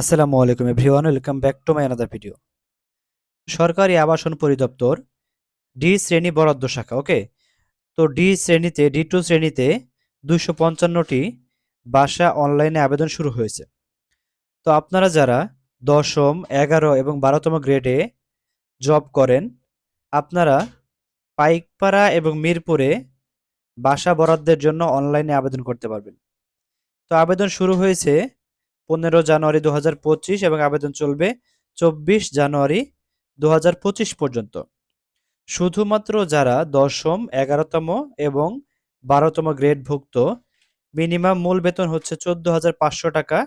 আসসালামু আলাইকুম everyone, welcome back to my another video সরকারি আবাসন পরিদপ্তর ডি শ্রেণি বরাদ্দ শাখা ওকে তো ডি শ্রেণীতে ডি টু শ্রেণীতে দুইশো পঞ্চান্নটি বাসা অনলাইনে আবেদন শুরু হয়েছে। তো আপনারা যারা দশম, এগারো এবং বারোতম গ্রেডে জব করেন, আপনারা পাইকপাড়া এবং মিরপুরে বাসা বরাদ্দের জন্য অনলাইনে আবেদন করতে পারবেন। তো আবেদন শুরু হয়েছে পনেরো জানুয়ারি দু হাজার পঁচিশ এবং আবেদন চলবে চব্বিশ জানুয়ারি দু হাজার পঁচিশ পর্যন্ত। শুধুমাত্র যারা দশম, এগারোতম এবং বারোতম গ্রেডভুক্ত, মিনিমাম মূল বেতন হচ্ছে চোদ্দ হাজার পাঁচশো টাকা,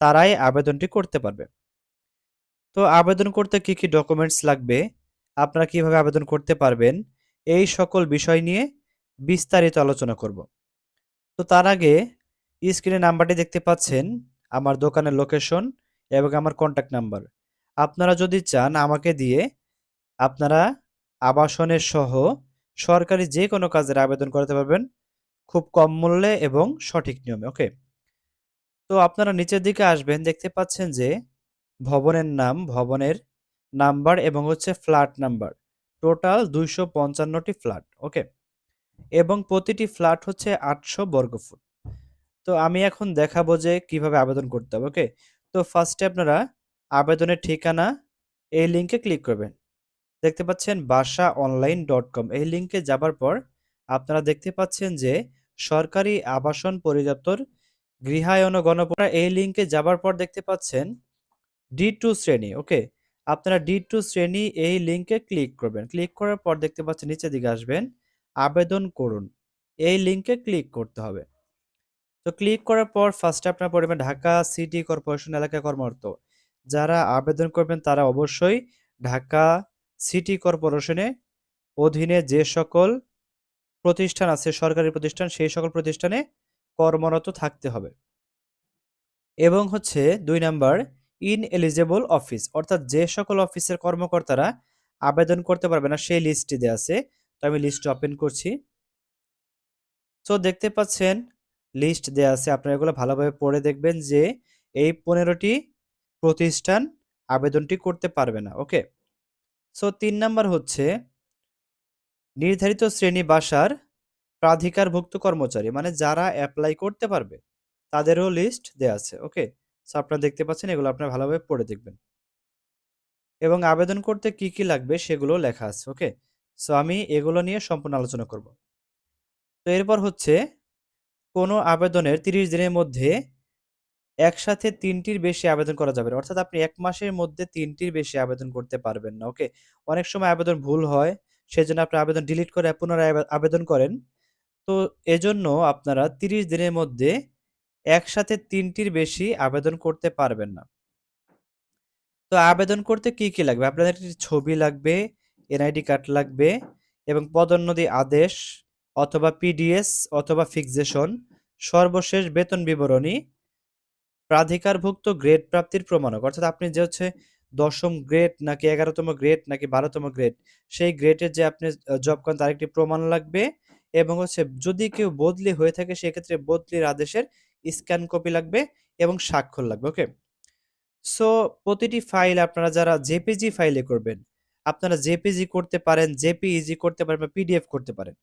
তারাই আবেদনটি করতে পারবে। তো আবেদন করতে কি কি ডকুমেন্টস লাগবে, আপনারা কীভাবে আবেদন করতে পারবেন, এই সকল বিষয় নিয়ে বিস্তারিত আলোচনা করব। তো তার আগে স্ক্রিনে নাম্বারটি দেখতে পাচ্ছেন আমার দোকানের লোকেশন এবং আমার কন্ট্যাক্ট নাম্বার আপনারা যদি চান আমাকে দিয়ে আপনারা আবাসনের সহ সরকারি যে কোনো কাজের আবেদন করতে পারবেন খুব কম মূল্যে এবং সঠিক নিয়মে, ওকে? তো আপনারা নিচের দিকে আসবেন, দেখতে পাচ্ছেন যে ভবনের নাম, ভবনের নাম্বার এবং হচ্ছে ফ্ল্যাট নাম্বার। টোটাল দুইশো পঞ্চান্নটি ফ্ল্যাট, ওকে? এবং প্রতিটি ফ্ল্যাট হচ্ছে আটশো বর্গফুট। তো আমি এখন দেখাবো যে কীভাবে আবেদন করতে হবে, ওকে? তো ফার্স্টে আপনারা আবেদনের ঠিকানা এই লিঙ্কে ক্লিক করবেন। দেখতে পাচ্ছেন বাসা অনলাইন ডট কম এই লিঙ্কে যাবার পর আপনারা দেখতে পাচ্ছেন যে সরকারি আবাসন পরিদপ্তর গৃহায়ন ও গণপরা এই লিঙ্কে যাবার পর দেখতে পাচ্ছেন ডি টু শ্রেণি, ওকে? আপনারা ডি টু শ্রেণি এই লিঙ্কে ক্লিক করবেন। ক্লিক করার পর দেখতে পাচ্ছেন নিচের দিকে আসবেন, আবেদন করুন। এই লিঙ্কে ক্লিক করতে হবে। তো ক্লিক করার পর ফার্স্টে আপনার পড়বে ঢাকা সিটি কর্পোরেশন এলাকা কর্মরত। যারা আবেদন করবেন তারা অবশ্যই ঢাকা সিটি কর্পোরেশনে অধীনে যে সকল প্রতিষ্ঠান আছে, সরকারি প্রতিষ্ঠান, সেই সকল প্রতিষ্ঠানে কর্মরত থাকতে হবে। এবং হচ্ছে দুই নাম্বার ইন এলিজেবল অফিস অর্থাৎ যে সকল অফিসের কর্মকর্তারা আবেদন করতে পারবে না, সেই লিস্টটি দেওয়া আছে। তো আমি লিস্ট ওপেন করছি। তো দেখতে পাচ্ছেন লিস্ট দেওয়া আছে, আপনারা এগুলো ভালোভাবে পড়ে দেখবেন যে এই পনেরোটি প্রতিষ্ঠান আবেদনটি করতে পারবে না ওকে সো তিন নাম্বার হচ্ছে নির্ধারিত শ্রেণি বাসার প্রাধিকারভুক্ত কর্মচারী মানে যারা অ্যাপ্লাই করতে পারবে, তাদেরও লিস্ট দেওয়া আছে ওকে সো আপনারা দেখতে পাচ্ছেন এগুলো আপনারা ভালোভাবে পড়ে দেখবেন। এবং আবেদন করতে কি কি লাগবে সেগুলো লেখা আছে ওকে সো আমি এগুলো নিয়ে সম্পূর্ণ আলোচনা করব। তো এরপর হচ্ছে কোনো আবেদনের ৩০ দিনের মধ্যে একসাথে তিনটির বেশি আবেদন করা যাবে না। অর্থাৎ আপনি এক মাসের মধ্যে তিনটির বেশি আবেদন করতে পারবেন না। ওকে? অনেক সময় আবেদন ভুল হয়। সেজন্য আপনি আবেদন ডিলিট করে পুনরায় আবেদন করেন। তো এজন্য আপনারা ৩০ দিনের মধ্যে একসাথে তিনটির বেশি আবেদন করতে পারবেন না। তো আবেদন করতে কি, কি লাগবে? আপনাদের একটি ছবি লাগবে, এনআইডি কার্ড লাগবে এবং পদোন্নতি আদেশ অথবা পিডিএস অথবা ফিক্সেশন, সর্বশেষ বেতন বিবরণী, প্রাধিকারভুক্ত গ্রেড প্রাপ্তির প্রমাণক। অর্থাৎ আপনি যে হচ্ছে ১০ম গ্রেড নাকি ১১তম গ্রেড নাকি ১২তম গ্রেড, সেই গ্রেডের যে আপনি জব করেন তার একটি প্রমাণ লাগবে এবং হচ্ছে যদি কেউ বদলি হয়ে থাকে সেক্ষেত্রে বদলির আদেশের স্ক্যান কপি লাগবে এবং স্বাক্ষর লাগবে। ওকে? সো প্রতিটি ফাইল আপনারা যারা জেপিজি ফাইলে করবেন, আপনারা জেপিজি করতে পারেন, জেপিইজি করতে পারেন বা পিডিএফ করতে পারেন।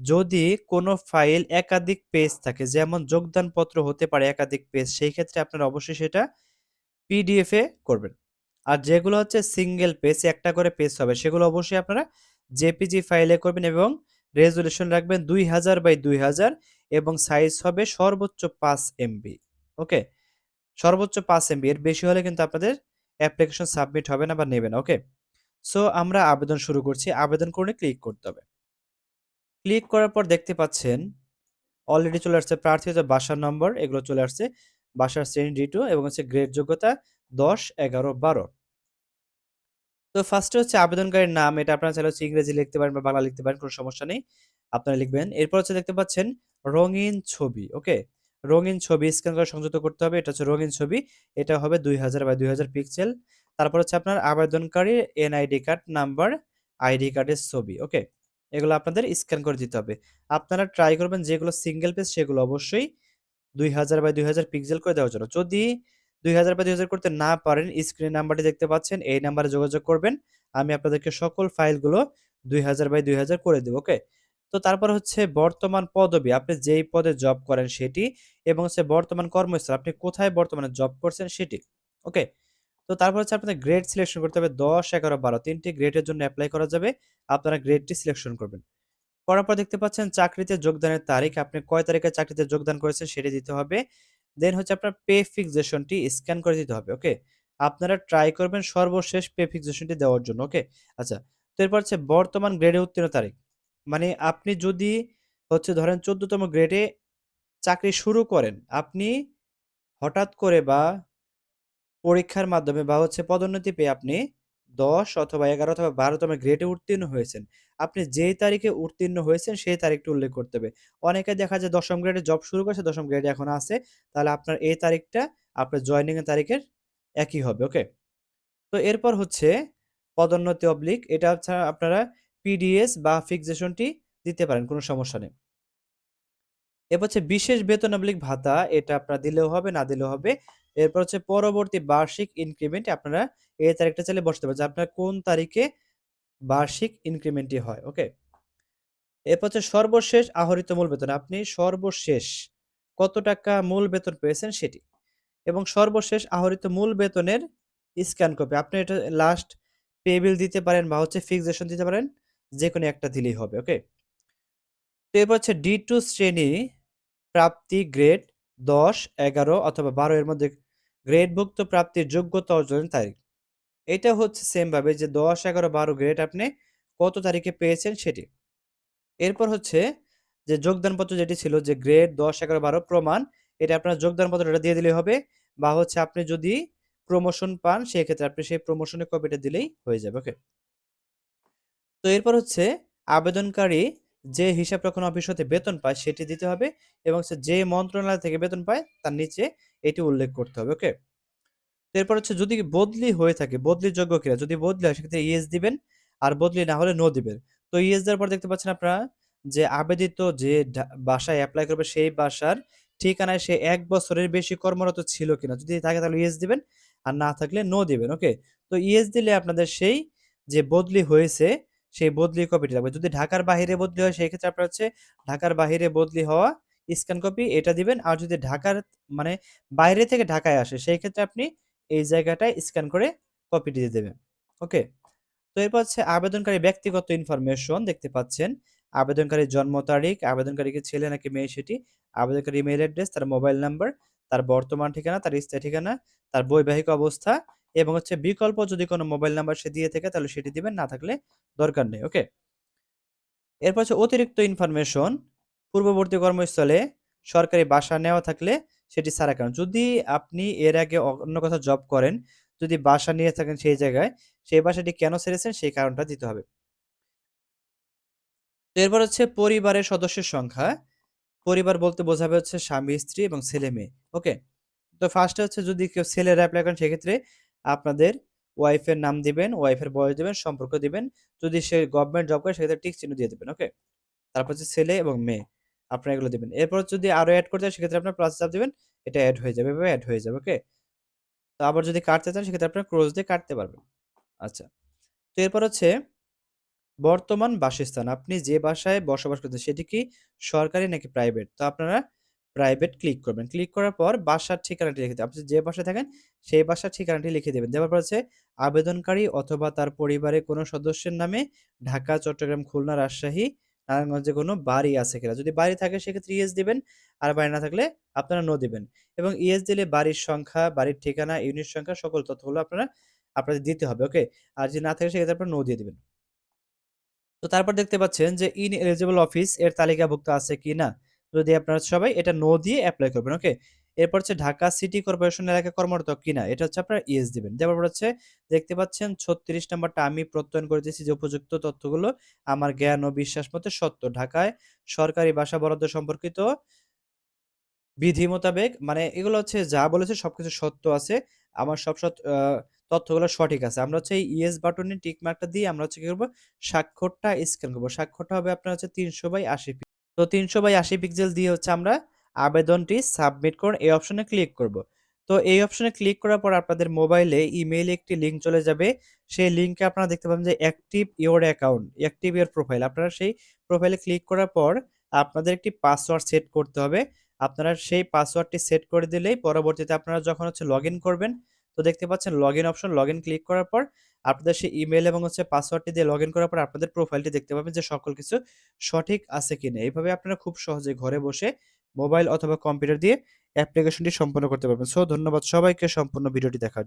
যদি কোনো ফাইল একাধিক পেজ থাকে যেমন যোগদানপত্র হতে পারে একাধিক পেজ, সেই ক্ষেত্রে আপনারা অবশ্যই সেটা পিডিএফ করবেন। আর যেগুলো হচ্ছে সিঙ্গেল পেজ, একটা করে পেজ হবে সেগুলো অবশ্যই আপনারা জেপিজি ফাইলে করবেন এবং রেজোলিউশন রাখবেন ২০০০ বাই ২০০০ এবং সাইজ হবে সর্বোচ্চ ৫ এমবি। ওকে? সর্বোচ্চ ৫ এমবি। এর বেশি হলে কিন্তু আপনাদের অ্যাপ্লিকেশন সাবমিট হবে না বা নেবে না। ওকে? সো আমরা আবেদন শুরু করছি। আবেদন করে ক্লিক করতে হবে। ক্লিক করার পর দেখতে পাচ্ছেন অলরেডি চলে আসছে প্রার্থী হচ্ছে বাসার নম্বর এগুলো চলে আসছে। বাসার শ্রেণি ডি টু এবং হচ্ছে গ্রেড যোগ্যতা দশ এগারো বারো তো ফার্স্টে হচ্ছে আবেদনকারীর নাম এটা আপনারা চাইলে হচ্ছে ইংরেজি লিখতে পারেন বা বাংলা লিখতে পারেন কোনো সমস্যা নেই। আপনারা লিখবেন। এরপর হচ্ছে দেখতে পাচ্ছেন রঙিন ছবি। ওকে? রঙিন ছবি স্ক্যান করে সংযুক্ত করতে হবে। এটা হচ্ছে রঙিন ছবি। এটা হবে ২০০০ বাই ২০০০ পিক্সেল। তারপর হচ্ছে আপনার আবেদনকারীর এনআইডি কার্ড নাম্বার, আইডি কার্ডের ছবি। ওকে? এগুলো আপনাদের স্ক্যান করে দিতে হবে। আপনারা ট্রাই করবেন যেগুলো সিঙ্গেল পেজ সেগুলো অবশ্যই ২০০০ বাই ২০০০ পিক্সেল করে দেওয়ার জন্য। যদি দুই হাজার বা দুই হাজার করতে না পারেন স্ক্রিন নাম্বারটি দেখতে পাচ্ছেন, এই নাম্বারে যোগাযোগ করবেন আমি আপনাদেরকে সকল ফাইলগুলো দুই হাজার বাই দুই হাজার করে দেবো ওকে তো তারপর হচ্ছে বর্তমান পদবি, আপনি যেই পদে জব করেন সেটি এবং হচ্ছে বর্তমান কর্মস্থল, আপনি কোথায় বর্তমানে জব করছেন সেটি ওকে তো তারপর হচ্ছে আপনাদের গ্রেড সিলেকশন করতে হবে দশ, এগারো, বারো। তিনটি গ্রেডের জন্য অ্যাপ্লাই করা যাবে, আপনারা গ্রেডটি সিলেকশন করবেন। করার পর দেখতে পাচ্ছেন চাকরিতে যোগদানের তারিখ, আপনি কয় তারিখে চাকরিতে যোগদান করেছেন সেটি দিতে হবে। দেন হচ্ছে আপনার পে ফিক্সেশনটি স্ক্যান করে দিতে হবে ওকে আপনারা ট্রাই করবেন সর্বশেষ পে ফিক্সেশনটি দেওয়ার জন্য ওকে আচ্ছা তো এরপর হচ্ছে বর্তমান গ্রেডে উত্তীর্ণ তারিখ। মানে আপনি যদি হচ্ছে ধরেন চোদ্দতম গ্রেডে চাকরি শুরু করেন, আপনি হঠাৎ করে বা পরীক্ষার মাধ্যমে বা হচ্ছে পদোন্নতি পেয়ে আপনি দশ অথবা এগারো অথবা বারোতম গ্রেডে উত্তীর্ণ হয়েছেন। আপনি যেই তারিখে উত্তীর্ণ হয়েছেন, সেই তারিখটা উল্লেখ করতে হবে। অনেকে দেখা যায় দশম গ্রেডে জব শুরু করেছে, দশম গ্রেডে এখন আছে, তাহলে আপনার এই তারিখটা আপনার জয়নিং এর তারিখের একই হবে ওকে তো এরপর হচ্ছে পদোন্নতি অবলিক এটা হচ্ছে আপনারা পিডিএস বা ফিক্সেশনটি দিতে পারেন, কোনো সমস্যা নেই। এরপর হচ্ছে বিশেষ বেতন অবলিক ভাতা, এটা আপনারা দিলেও হবে, না দিলেও হবে। এরপর হচ্ছে পরবর্তী বার্ষিক ইনক্রিমেন্ট আপনারা এই তারিখটা চাইলে বসতে পারেন যে আপনার কোন তারিখে বার্ষিক ইনক্রিমেন্টটি হয় ওকে এরপর হচ্ছে সর্বশেষ আহরিত মূল বেতন, আপনি সর্বশেষ কত টাকা মূল বেতন পেয়েছেন সেটি? এবং সর্বশেষ আহরিত মূল বেতনের স্ক্যান কপি আপনি এটা লাস্ট পে বিল দিতে পারেন বা হচ্ছে ফিক্সেশন দিতে পারেন যে কোনো একটা দিলেই হবে ওকে তো এরপর হচ্ছে ডি টু শ্রেণি প্রাপ্তি গ্রেড দশ, এগারো অথবা বারো এর মধ্যে গ্রেডভুক্ত প্রাপ্তির যোগ্যতা অর্জনের তারিখ। এটা হচ্ছে সেম ভাবে যে দশ, এগারো, বারো গ্রেড আপনি কত তারিখে পেয়েছেন সেটি। এরপর হচ্ছে যে যোগদানপত্র যেটি ছিল যে গ্রেড দশ, এগারো, বারো প্রমাণ, এটা আপনার যোগদানপত্রটা দিয়ে দিলেই হবে বা হচ্ছে আপনি যদি প্রমোশন পান, সেক্ষেত্রে আপনি সেই প্রমোশনের কপিটা দিলেই হয়ে যাবে ওকে তো এরপর হচ্ছে আবেদনকারী যে হিসাব রক্ষণ অফিস হতে বেতন পায় সেটি দিতে হবে এবং যে মন্ত্রণালয় থেকে বেতন পায় তার নিচে এটি উল্লেখ করতে হবে ওকে এরপর হচ্ছে যদি বদলি হয়ে থাকে বদলির যোগ্য কিনা যদি বদলি হয় সেক্ষেত্রে ইএস দিবেন আর বদলি না হলে নো দিবেন। তো ইএস দেওয়ার পর দেখতে পাচ্ছেন আপনারা যে আবেদিত যে বাসায় অ্যাপ্লাই করবে সেই বাসার ঠিকানায় সে এক বছরের বেশি কর্মরত ছিল কিনা, যদি থাকে তাহলে ইএস দিবেন আর না থাকলে নো দিবেন ওকে তো ইএস দিলে আপনাদের সেই যে বদলি হয়েছে সেই বদলি কপিটি লাগবে। যদি ঢাকার বাইরে বদলি হয়, সেই ক্ষেত্রে আপনার হচ্ছে ঢাকার বাইরে বদলি হওয়া স্ক্যান কপি এটা দিবেন। আর যদি ঢাকার মানে বাইরে থেকে ঢাকায় আসে, সেই ক্ষেত্রে আপনি এই জায়গাটায় স্ক্যান করে কপিটি দিয়ে দেবেন। ওকে তো এরপর হচ্ছে আবেদনকারী ব্যক্তিগত ইনফরমেশন দেখতে পাচ্ছেন। আবেদনকারীর জন্ম তারিখ আবেদনকারীকে ছেলে নাকি মেয়ে সেটি, আবেদনকারী ইমেল অ্যাড্রেস তার মোবাইল নাম্বার তার বর্তমান ঠিকানা, তার স্থায়ী ঠিকানা, তার বৈবাহিক অবস্থা এবং হচ্ছে বিকল্প যদি কোনো মোবাইল নাম্বার সে দিয়ে থাকে, তাহলে সেটি দিবেন, না থাকলে দরকার নেই ওকে এরপর হচ্ছে অতিরিক্ত ইনফরমেশন পূর্ববর্তী কর্মস্থলে সরকারি বাসা নেওয়া থাকলে সেটি সারা কারণ, যদি আপনি এর আগে অন্য কোথাও জব করেন, যদি বাসা নিয়ে থাকেন সেই জায়গায়, সেই বাসাটি কেন ছেড়েছেন, সেই কারণটা দিতে হবে। এরপর হচ্ছে পরিবারের সদস্যের সংখ্যা, পরিবার বলতে বোঝাবে হচ্ছে স্বামী, স্ত্রী এবং ছেলে মেয়ে ওকে তো ফার্স্টে হচ্ছে যদি কেউ ছেলেরা অ্যাপ্লাই করেন, সেক্ষেত্রে আপনাদের ওয়াইফের নাম দিবেন ওয়াইফের বয়স দিবেন, সম্পর্ক দিবেন। যদি সে গভর্নমেন্ট জব করে, সেক্ষেত্রে টিক চিহ্ন দিয়ে দেবেন ওকে তারপর হচ্ছে ছেলে এবং মেয়ে, আপনারা এগুলো দিবেন। এরপর যদি আরও অ্যাড করতে হয় সেক্ষেত্রে আপনার প্লাস চাপ দেবেন, এটা অ্যাড হয়ে যাবে, এভাবে অ্যাড হয়ে যাবে ওকে তো আবার যদি কাটতে চান, সেক্ষেত্রে আপনার ক্রোজ দিয়ে কাটতে পারবেন। আচ্ছা তো এরপর হচ্ছে বর্তমান বাসস্থান, আপনি যে বাসায় বসবাস করতেন সেটি কি সরকারি নাকি প্রাইভেট তো আপনারা প্রাইভেট ক্লিক করবেন। ক্লিক করার পর বাসার ঠিকানাটি লিখে দেবেন। আপনি যে বাসায় থাকেন, সেই বাসার ঠিকানাটি লিখে দেবেন। দেওয়ার পর হচ্ছে আবেদনকারী অথবা তার পরিবারের কোনো সদস্যের নামে ঢাকা, চট্টগ্রাম, খুলনা, রাজশাহী, নারায়ণগঞ্জে কোনো বাড়ি আছে কিনা। যদি বাড়ি থাকে, সেক্ষেত্রে ইএস দিবেন। আর বাড়ি না থাকলে আপনারা নো দিবেন। এবং ইএস দিলে বাড়ির সংখ্যা, বাড়ির ঠিকানা ইউনিট সংখ্যা, সকল তথ্যগুলো আপনারা, আপনাদের দিতে হবে ওকে আর যদি না থাকে, সেক্ষেত্রে আপনারা নো দিয়ে দিবেন। তো তারপর দেখতে পাচ্ছেন যে ইন এলিজিবল অফিস এর তালিকাভুক্ত আছে কি না যদি আপনারা সবাই এটা নো দিয়ে অ্যাপ্লাই করবেন ওকে এরপর হচ্ছে ঢাকা সিটি কর্পোরেশন এলাকায় কর্মরত কিনা, এটা হচ্ছে আপনারা ইএস দিবেন। দেওয়ার পর হচ্ছে দেখতে পাচ্ছেন ছত্রিশ নাম্বারটা আমি প্রত্যয়ন করে দিয়েছি যে উপযুক্ত তথ্যগুলো আমার জ্ঞান ও বিশ্বাস মতে সত্য। ঢাকায় সরকারি বাসা বরাদ্দ সম্পর্কিত বিধি মোতাবেক মানে এগুলো হচ্ছে যা বলেছে সবকিছু সত্য আছে, আমার সব তথ্যগুলো সঠিক আছে। আমরা হচ্ছে ইয়েস বাটনে টিক মার্কটা দিয়ে আমরা হচ্ছে কি করব? স্বাক্ষরটা স্ক্যান করব। স্বাক্ষরটা হবে আপনার হচ্ছে তিনশো বাই আশি তো তিনশো বাই আশি পিক্সেল দিয়ে হচ্ছে আমরা আবেদনটি সাবমিট করুন, এই অপশনে ক্লিক করব। তো এই অপশনে ক্লিক করার পর আপনাদের মোবাইলে ইমেইলে একটি লিঙ্ক চলে যাবে। সেই লিঙ্কে আপনারা দেখতে পাবেন যে active your account active your profile আপনারা সেই প্রোফাইলে ক্লিক করার পর আপনাদের একটি পাসওয়ার্ড সেট করতে হবে। আপনারা সেই পাসওয়ার্ডটি সেট করে দিলেই পরবর্তীতে আপনারা যখন হচ্ছে লগ করবেন, তো দেখতে পাচ্ছেন log in option log click করার পর আপনাদের সেই ইমেল এবং হচ্ছে পাসওয়ার্ডটি দিয়ে লগ ইন করার পর আপনাদের প্রোফাইলটি দেখতে পাবেন যে সকল কিছু সঠিক আছে কিনা। এইভাবে আপনারা খুব সহজে ঘরে বসে মোবাইল অথবা কম্পিউটার দিয়ে অ্যাপ্লিকেশনটি সম্পন্ন করতে পারবেন। সো ধন্যবাদ সবাইকে। সম্পূর্ণ ভিডিওটি দেখার